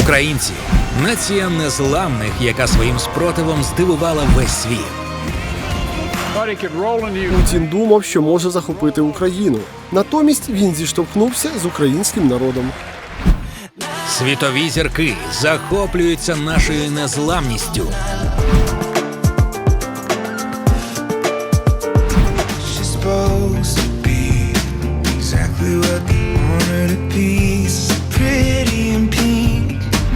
Українці нація незламних, яка своїм спротивом здивувала весь світ. Путін думав, що може захопити Україну. Натомість він зіштовхнувся з українським народом. Світові зірки захоплюються нашою незламністю. She's supposed to be exactly what they want her to be.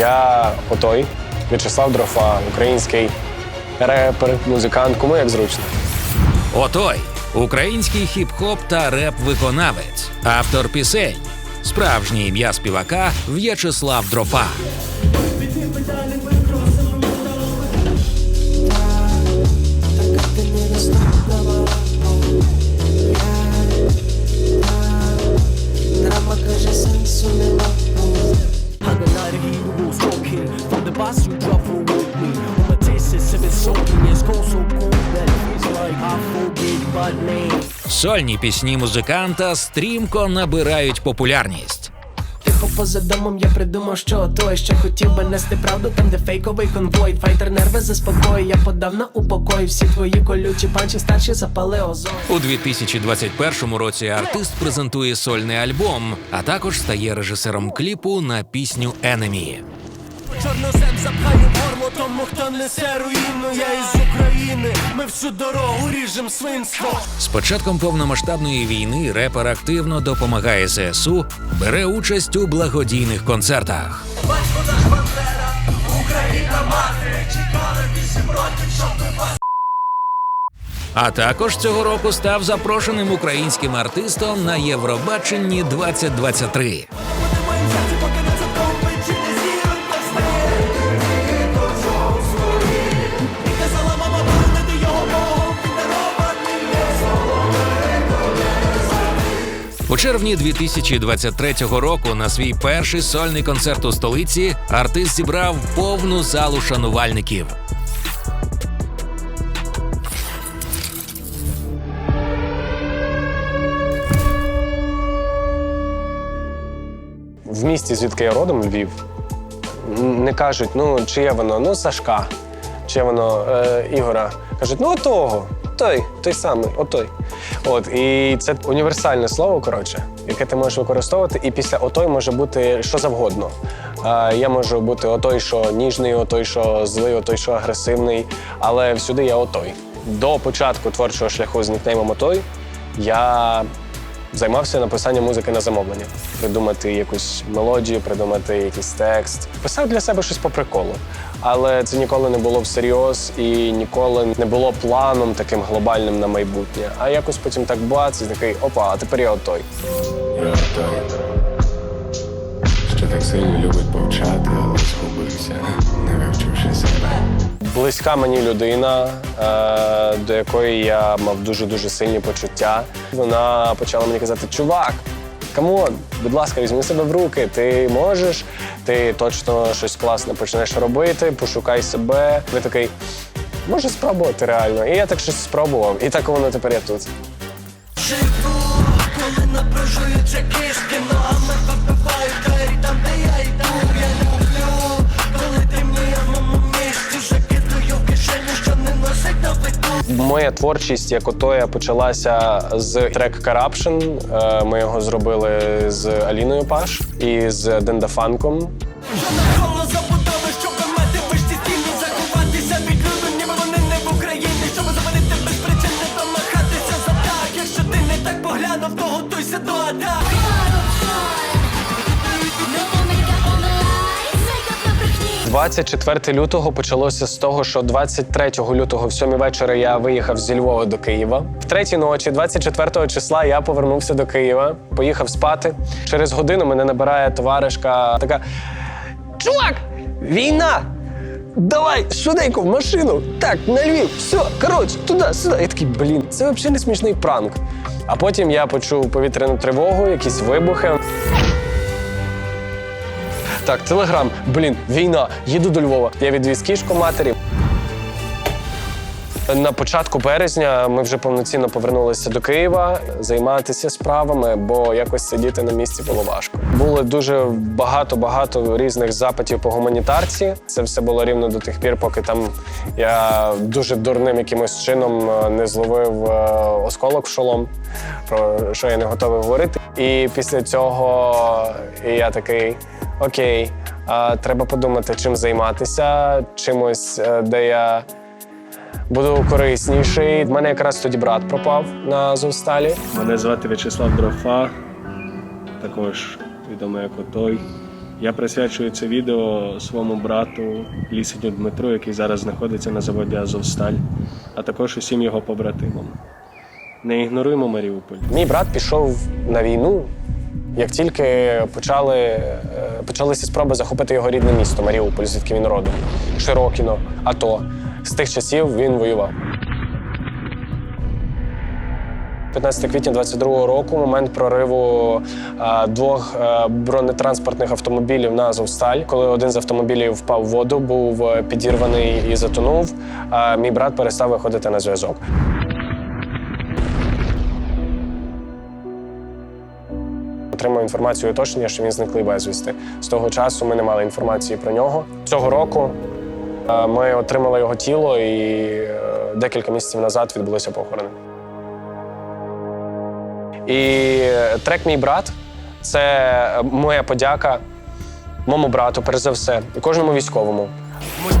Я отой В'ячеслав Дрофа, український репер, музикант. Кому як зручно. Отой український хіп-хоп та реп-виконавець, автор пісень. Справжнє ім'я співака В'ячеслав Дрофа. Сольні пісні музиканта стрімко набирають популярність. Тихо поза домом я придумав, що той, що хотів би нести правду, там де фейковий конвой. Файтер нерви заспокоює, я подав на упокой. Всі твої колючі панчі старші запали озон. У 2021 році артист презентує сольний альбом, а також стає режисером кліпу на пісню Enemy. Чорнозем запхаю в горло тому, хто несе руїну. Я із України. Ми всю дорогу ріжем свинство. З початком повномасштабної війни репер активно допомагає ЗСУ, бере участь у благодійних концертах. Батько на фантера, Україна мати Чіпана вісім років, А також цього року став запрошеним українським артистом на Євробаченні 2023. У червні 2023 року на свій перший сольний концерт у столиці артист зібрав повну залу шанувальників. В місті, звідки я родом, Львів, не кажуть, ну, чиє воно, ну, Сашка, чиє воно е, Ігора. Кажуть, ну отого, той, той самий, отой. От, і це універсальне слово, коротше, яке ти можеш використовувати, і після отой може бути що завгодно. Е, я можу бути отой, що ніжний, отой, що злий, отой, що агресивний, але всюди я отой. До початку творчого шляху з нікнеймом отой я Займався написанням музики на замовлення, придумати якусь мелодію, придумати якийсь текст. Писав для себе щось по приколу. Але це ніколи не було всерйоз і ніколи не було планом таким глобальним на майбутнє. А якось потім так бац, і такий опа, а тепер я отой. Я той, що так сильно любить повчати, але згубився, не вивчивши себе. Близька мені людина, е, до якої я мав дуже дуже сильні почуття. Вона почала мені казати: чувак, камон, будь ласка, візьми себе в руки. Ти можеш, ти точно щось класне почнеш робити, пошукай себе. Ви такий, може спробувати реально. І я так щось спробував. І так воно тепер я тут. Живу, коли напружуються кишки, ногами вибиваю Моя творчість як отоя почалася з трек Corruption. Е, Ми його зробили з Аліною Паш і з Дендафанком. 24 лютого почалося з того, що 23 лютого в 7 вечора я виїхав зі Львова до Києва. В третій ночі, 24 числа, я повернувся до Києва, поїхав спати. Через годину мене набирає товаришка така: Чувак, війна! Давай швиденько в машину. Так, на Львів, все, коротше, туди, сюди. Я такий, блін, це взагалі не смішний пранк. А потім я почув повітряну тривогу, якісь вибухи. Так, телеграм, блін, війна, їду до Львова. Я відвіз кішку матері. На початку березня ми вже повноцінно повернулися до Києва займатися справами, бо якось сидіти на місці було важко. Було дуже багато багато різних запитів по гуманітарці. Це все було рівно до тих пір, поки там я дуже дурним якимось чином е, не зловив е, осколок в шолом, про що я не готовий говорити. І після цього я такий. Окей, треба подумати, чим займатися, чимось, е, де я буду корисніший. У мене якраз тоді брат пропав на Азовсталі. Мене звати В'ячеслав Дрофа, також відомий як Отой. Я присвячую це відео своєму брату Лісеню Дмитру, який зараз знаходиться на заводі Азовсталь, а також усім його побратимам. Не ігноруємо Маріуполь. Мій брат пішов на війну, як тільки почали, е, почалися спроби захопити його рідне місто Маріуполь, звідки він родом, Широкіно, АТО. З тих часів він воював. 15 квітня 22 року, момент прориву е, двох е, бронетранспортних автомобілів на Азовсталь. Коли один з автомобілів впав в воду, був підірваний і затонув. А мій брат перестав виходити на зв'язок. Отримав інформацію уточнення, що він зниклий безвісти. З того часу ми не мали інформації про нього. Цього року е, ми отримали його тіло, і е, декілька місяців назад відбулося похорони. І трек Мій брат це моя подяка моєму брату, перш за все, і кожному військовому.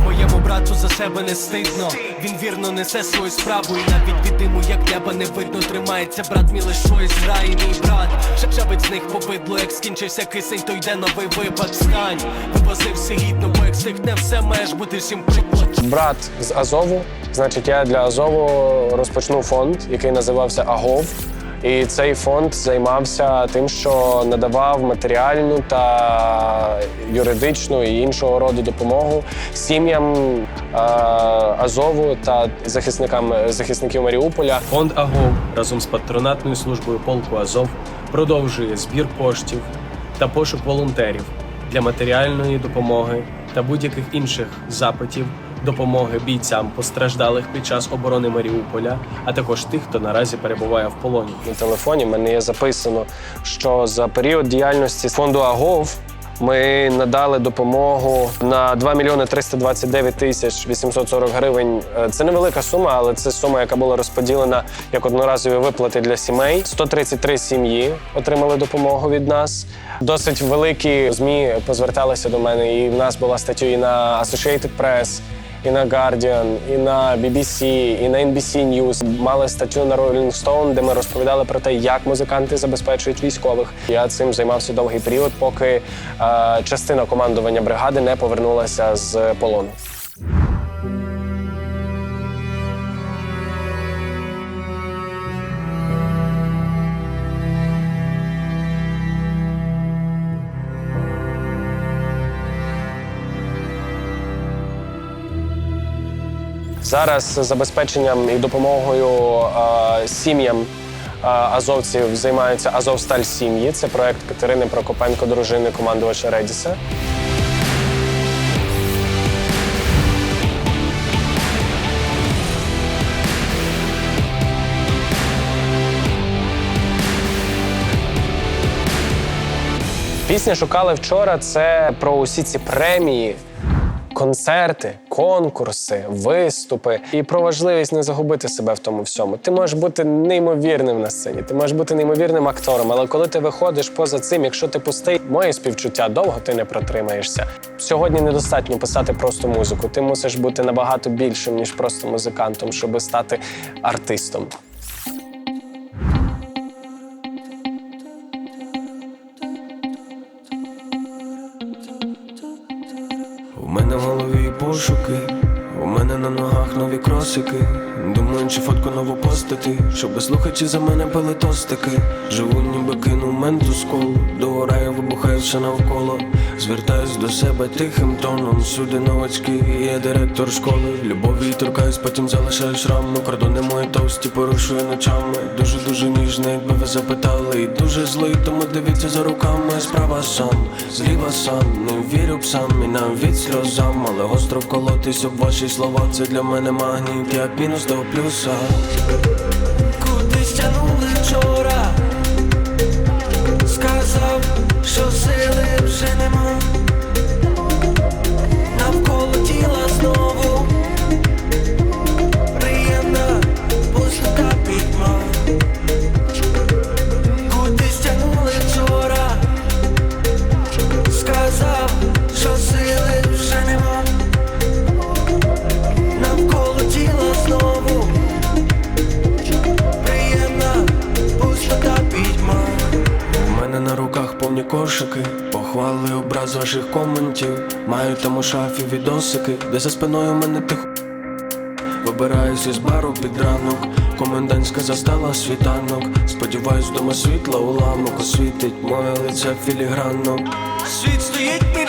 Моєму брату за себе не стидно. Він вірно несе свою справу, і навіть від диму, як неба не видно, тримається брат мій лишо із грає мій брат. Шепчавить з них побидло, як скінчився кисень, то йде новий випад. Стань, вивозився гідно, бо як стихне все, маєш бути всім приклад. Брат з Азову, значить, я для Азову розпочну фонд, який називався Агов. І цей фонд займався тим, що надавав матеріальну та юридичну і іншого роду допомогу сім'ям е, Азову та захисникам захисників Маріуполя. Фонд АГОВ разом з патронатною службою полку Азов продовжує збір коштів та пошук волонтерів для матеріальної допомоги та будь-яких інших запитів допомоги бійцям постраждалих під час оборони Маріуполя, а також тих, хто наразі перебуває в полоні. на телефоні мене є записано, що за період діяльності фонду АГОВ ми надали допомогу на 2 мільйони 329 тисяч 840 гривень. Е, Це невелика сума, але це сума, яка була розподілена як одноразові виплати для сімей. 133 сім'ї отримали допомогу від нас. Досить великі змі позверталися до мене, і в нас була стаття і на Associated Press, і на Guardian, і на BBC, і на NBC News. Мали статтю на Rolling Stone, де ми розповідали про те, як музиканти забезпечують військових. Я цим займався довгий період, поки е, частина командування бригади не повернулася з полону. Зараз забезпеченням і допомогою е, сім'ям е, азовців займаються Азовсталь сім'ї. Це проект Катерини Прокопенко, дружини командувача Редіса. Пісня шукали вчора. Це про усі ці премії, концерти, конкурси, виступи і про важливість не загубити себе в тому всьому. Ти можеш бути неймовірним на сцені, ти можеш бути неймовірним актором, але коли ти виходиш поза цим, якщо ти пустий, моє співчуття довго ти не протримаєшся. Сьогодні недостатньо писати просто музику. Ти мусиш бути набагато більшим ніж просто музикантом, щоб стати артистом. Мене в голові пошуки, у мене на ногах нові кросики. Думаю, чи фотку нову постати, щоб слухачі за мене пили тостики. Живу, ніби кинув менту з колу, догораю, вибухаю все навколо. Звертаюсь до себе тихим тоном. Сюди новачки, є директор школи. Любові торкаюсь, потім залишаю шрами. Кордони мої товсті порушую ночами. Дуже дуже ніжно, якби ви запитали. І дуже злий, тому дивіться за руками. Справа сам, зліва сам, не вірю псам і навіть сльозам, але гостро вколотись об ваші слова. Це для мене магніт, як мінус до плюса. Кудись тянули вчора, сказав, що сили кошики, похвали образ ваших коментів. Маю там у шафі відосики, де за спиною мене тихо. Вибираюсь із бару під ранок, комендантська застала світанок. Сподіваюсь, дома світла уламок освітить моє лице філігранно. Світ стоїть мій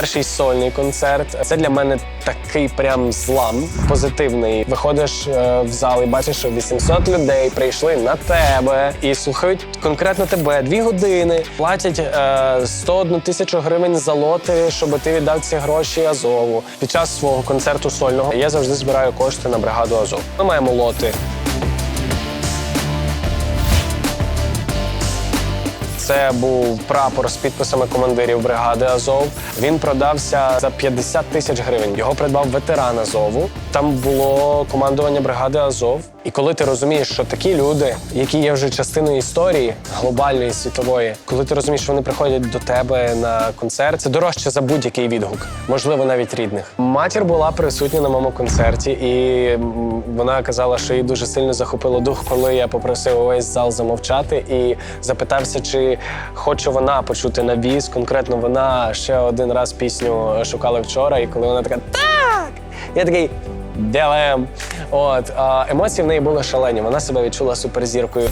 Перший сольний концерт це для мене такий прям злам позитивний. Виходиш е, в зал і бачиш, що 800 людей прийшли на тебе і слухають конкретно тебе дві години. Платять е, 101 тисячу гривень за лоти, щоб ти віддав ці гроші Азову. Під час свого концерту сольного я завжди збираю кошти на бригаду Азов. Ми маємо лоти. Це був прапор з підписами командирів бригади Азов. Він продався за 50 тисяч гривень. Його придбав ветеран Азову. Там було командування бригади Азов. І коли ти розумієш, що такі люди, які є вже частиною історії глобальної світової, коли ти розумієш, що вони приходять до тебе на концерт, це дорожче за будь-який відгук, можливо, навіть рідних. Матір була присутня на моєму концерті, і вона казала, що їй дуже сильно захопило дух, коли я попросив увесь зал замовчати і запитався, чи хоче вона почути на віз. Конкретно вона ще один раз пісню шукала вчора, і коли вона така так, я такий. Делем. От емоції в неї були шалені. Вона себе відчула суперзіркою.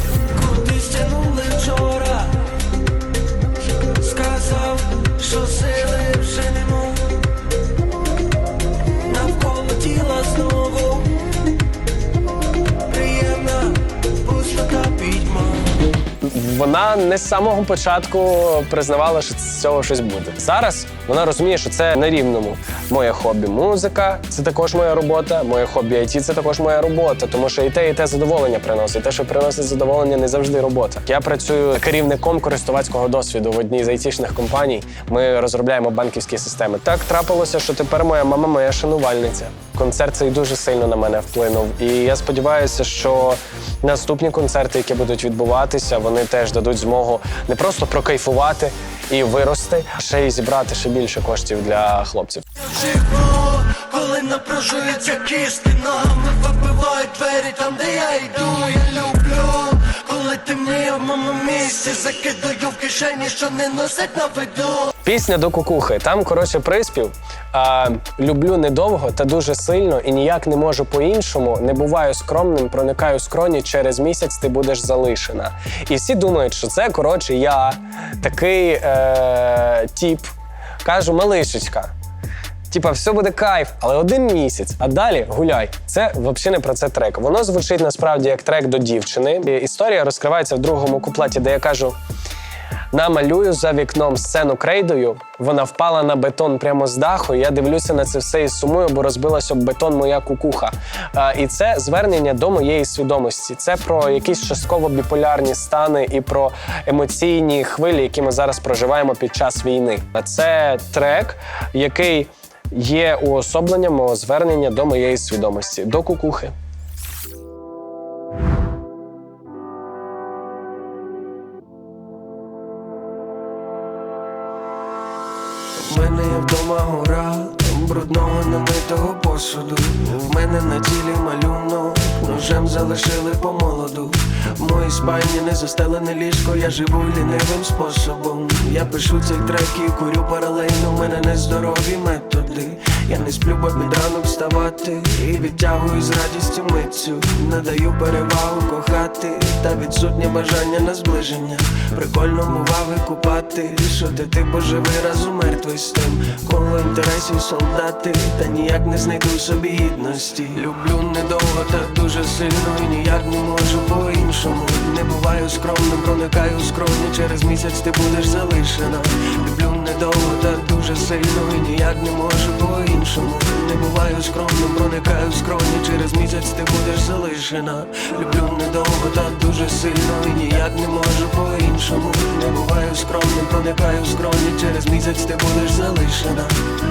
Вона не з самого початку признавала, що з цього щось буде. Зараз вона розуміє, що це на рівному. Моє хобі музика це також моя робота. Моє хобі IT – це також моя робота, тому що і те, і те задоволення приносить. Те, що приносить задоволення, не завжди робота. Я працюю керівником користувацького досвіду в одній з айтішних компаній. Ми розробляємо банківські системи. Так трапилося, що тепер моя мама моя шанувальниця. Концерт цей дуже сильно на мене вплинув. І я сподіваюся, що наступні концерти, які будуть відбуватися, вони теж дадуть змогу не просто прокайфувати і вирости, а ще й зібрати ще більше коштів для хлопців. Коли напружується кістки ногами вибивають двері там, де я йду, я люблю, коли темніє в моєму місці, закидаю в кишені, що не носить на виду. Пісня до кукухи. Там, коротше, приспів. А, люблю недовго та дуже сильно і ніяк не можу по-іншому. Не буваю скромним, проникаю скроні. Через місяць ти будеш залишена. І всі думають, що це коротше я такий е- тіп. Кажу, малишечка. Типа, все буде кайф, але один місяць, а далі гуляй. Це взагалі не про це трек. Воно звучить насправді як трек до дівчини. І історія розкривається в другому куплеті, де я кажу: намалюю за вікном сцену крейдою. Вона впала на бетон прямо з даху. Я дивлюся на це все і сумую, бо розбилась об бетон моя кукуха. А, і це звернення до моєї свідомості. Це про якісь частково біполярні стани і про емоційні хвилі, які ми зараз проживаємо під час війни. А це трек, який є уособленням мого звернення до моєї свідомості, до кукухи. Брудного набитого посуду. В мене на тілі малюнок, ножем залишили по молоду. В моїй спальні не застелене ліжко, я живу лінивим способом. Я пишу цей трек і курю паралельно, в мене нездорові методи. Я не сплю, бо під ранок вставати і відтягую з радістю митцю. Надаю перевагу кохати та відсутнє бажання на зближення. Прикольно бува викупати, що ти ти поживи разом мертвий з тим. Коло інтересів солдати, та ніяк не знайду собі гідності. Люблю недовго та дуже сильно, і ніяк не можу по-іншому. Не буваю скромним, проникаю в скроні, через місяць ти будеш залишена. Люблю недовго та дуже сильно, і ніяк не можу по-іншому. Не буваю скромним, проникаю в скроні, через місяць ти будеш залишена. Люблю недовго та дуже сильно, і ніяк не можу по-іншому. Не буваю скромним, проникаю в скроні, через місяць ти будеш залишена.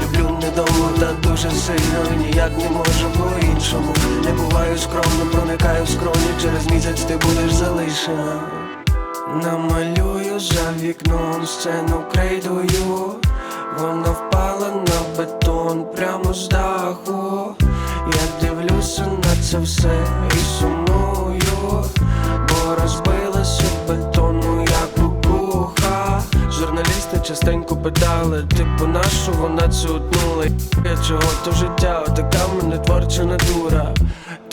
Люблю недовго та дуже сильно, і ніяк не можу по-іншому. Не буваю скромним, проникаю в скроні, через місяць ти будеш залишена. Намалюю за вікном сцену крейдою. Вона впала на бетон прямо з даху. Я дивлюся на це все і сумую, бо розбилася об бетон моя кукуха. Журналісти частенько питали, типу, нашу вона цютнула. Я чого то життя, така мене творча натура.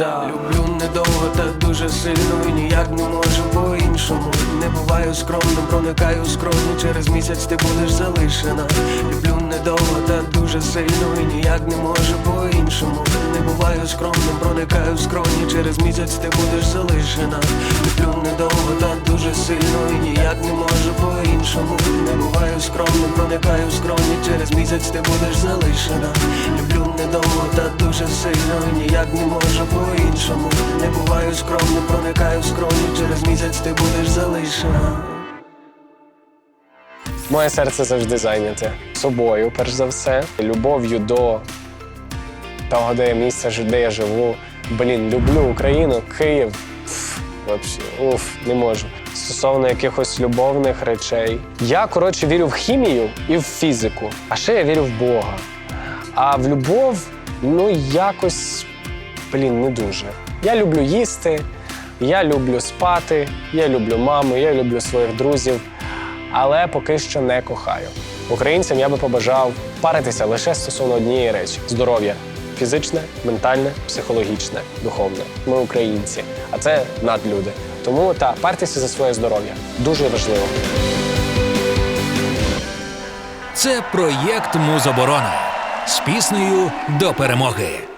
Та люблю недовго та дуже сильно і ніяк не можу по-іншому. Не буваю скромним, проникаю в скроні, через місяць ти будеш залишена. Люблю недовго та дуже сильно і ніяк не можу по-іншому. Не буваю скромним, проникаю в скроні, через місяць ти будеш залишена. Люблю недовго та дуже сильно і ніяк не можу по-іншому. Не буваю скромним, проникаю в скроні, через місяць ти будеш залишена. Люблю недовго та дуже сильно і ніяк не можу по-іншому. Не буваю скромним, проникаю в скроні, через місяць ти будеш залишена. Моє серце завжди зайняте собою, перш за все, любов'ю до того, де я місце, де я живу. Блін, люблю Україну, Київ. Вообще, уф, не можу. Стосовно якихось любовних речей. Я, коротше, вірю в хімію і в фізику. А ще я вірю в Бога. А в любов, ну якось, блін, не дуже. Я люблю їсти, я люблю спати, я люблю маму, я люблю своїх друзів але поки що не кохаю. Українцям я би побажав паритися лише стосовно однієї речі здоров'я фізичне, ментальне, психологічне, духовне. Ми українці, а це надлюди. Тому та партися за своє здоров'я дуже важливо. Це проєкт Музоборона з піснею до перемоги.